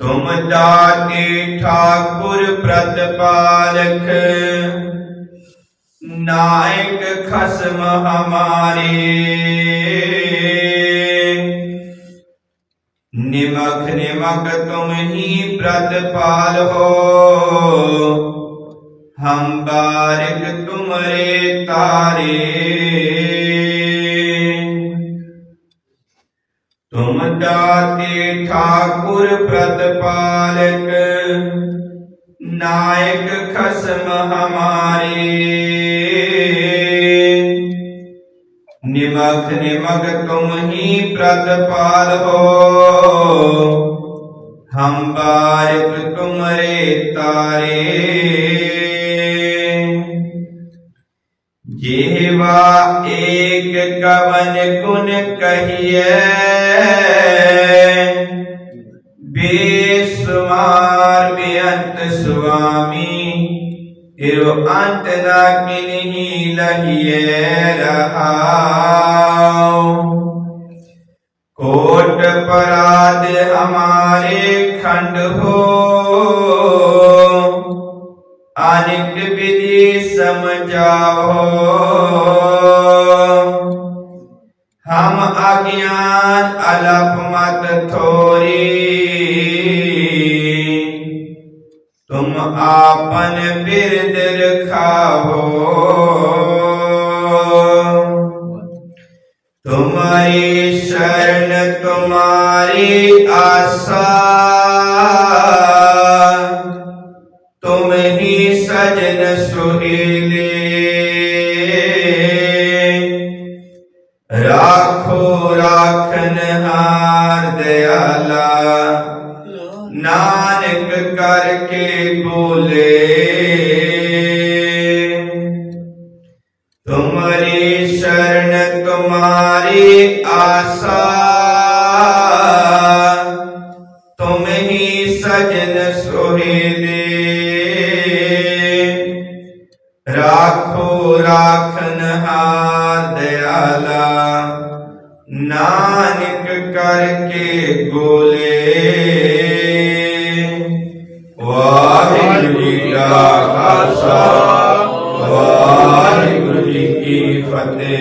ਤੁਮ ਦਾਤੇ ਠਾਕੁਰ ਪ੍ਰਤਪਾਲਕ, ਨਾਇਕ ਖਸਮ ਹਮਾਰੇ। ਨਿਮਖ ਨਿਮਕ ਤੁਮ ਹੀ ਪ੍ਰਤਪਾਲ ਹੋ ਹਮ ਬਾਰਿਕ ਤੁਮਰੇ ਤਾਰੇ। ਤੁਮ ਦਾਤੇ ਠਾਕੁਰ ਪ੍ਰਤਪਾਲਕ, ਨਾਇਕ ਖਸਮ ਹਮਾਰੇ। ਨਿਮਖ ਨਿਮਕ ਤੁਮ ਹੀ ਪ੍ਰਤਪਾਲ ਹੋ, ਹਮ ਬਾਰਿਕ ਤੁਮਰੇ ਤਾਰੇ। سوا ایک کون کن کہیے بے شمار بے انت سوامی ایرو انت دا کنہی لہیے رہاؤ کوٹ پراد ہمارے کھنڈ ہو ਸਮਝਾਓ। ਹਮ ਅਗਿਆਨ ਅਲਪ ਮਤ ਥੋਰੀ। ਤੁਮ ਆਪਨ ਬਿਰਦ ਰਖਾਓ ਤੁਮਾਰੀ ਸ਼ਰਨ ਤੁਮਾਰੀ ਆਸਾ। وجن سنیلی راکھو راکھن ہار دیالا۔ نانک کر کے بولے۔ تمہاری شرن تمہاری آسان سجن سوہے نا دیا نانک کر کے بولے واحر جی کا خاصہ واحر جی کی فتح